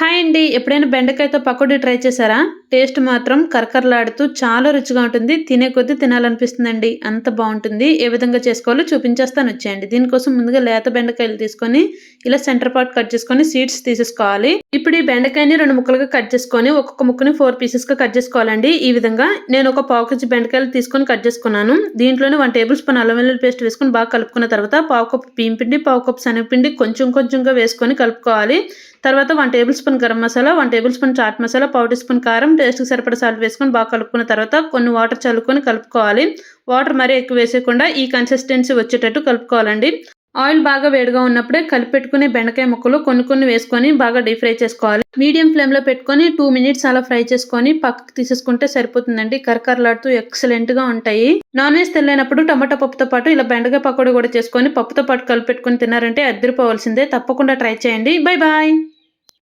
Hi అండి. ఎప్పుడైనా బెండకాయతో పకోడీ ట్రై చేశారా? టేస్ట్ మాత్రం కరకరలాడుతూ చాలా రుచిగా ఉంటుంది. తినే కొద్దీ తినాలనిపిస్తుందండి. అంత బాగుంటుంది. ఏ విధంగా చేసుకోవాలో చూపించేస్తాను. వచ్చేయండి. దీనికోసం ముందుగా లేత బెండకాయలు తీసుకొని ఇలా సెంటర్ పార్ట్ కట్ చేసుకొని సీడ్స్ తీసేసుకోవాలి. ఇప్పుడు ఈ బెండకాయని రెండు ముక్కలుగా కట్ చేసుకొని ఒక్కొక్క ముక్కని ఫోర్ పీసెస్గా కట్ చేసుకోవాలండి. ఈ విధంగా నేను ఒక పావు కేజీ బెండకాయలు తీసుకొని కట్ చేసుకున్నాను. దీంట్లోనే వన్ టేబుల్ స్పూన్ అల్లం వెల్లుల్లి పేస్ట్ వేసుకొని బాగా కలుపుకున్న తర్వాత పావు కప్పు బియ్యం పిండి పావు కప్పు శనగపిండి కొంచెం కొంచెంగా వేసుకొని కలుపుకోవాలి. తర్వాత one tablespoon garam masala one tablespoon chaat masala పావు టీ స్పూన్ కారం టేస్ట్కి సరిపడ సాల్ట్ వేసుకొని బాగా కలుపుకున్న తర్వాత కొన్ని వాటర్ చల్లుకొని కలుపుకోవాలి. వాటర్ మరీ ఎక్కువ వేసేయకుండా ఈ కన్సిస్టెన్సీ వచ్చేటట్టు కలుపుకోవాలండి. ఆయిల్ బాగా వేడిగా ఉన్నప్పుడే కలిపెట్టుకునే బెండకాయ ముక్కలు కొన్ని కొన్ని వేసుకొని బాగా డీప్ ఫ్రై చేసుకోవాలి. మీడియం ఫ్లేమ్లో పెట్టుకొని టూ మినిట్స్ అలా ఫ్రై చేసుకొని పక్కకు తీసేసుకుంటే సరిపోతుందండి. కరకరలాడుతూ ఎక్సలెంట్గా ఉంటాయి. నాన్ వెజ్ తెల్లైనప్పుడు టమాటా పప్పుతో పాటు ఇలా బెండకాయ పకోడీ కూడా చేసుకొని పప్పుతో పాటు కలిపెట్టుకొని తిన్నారంటే అద్దరిపోవాల్సిందే. తప్పకుండా ట్రై చేయండి. Bye bye.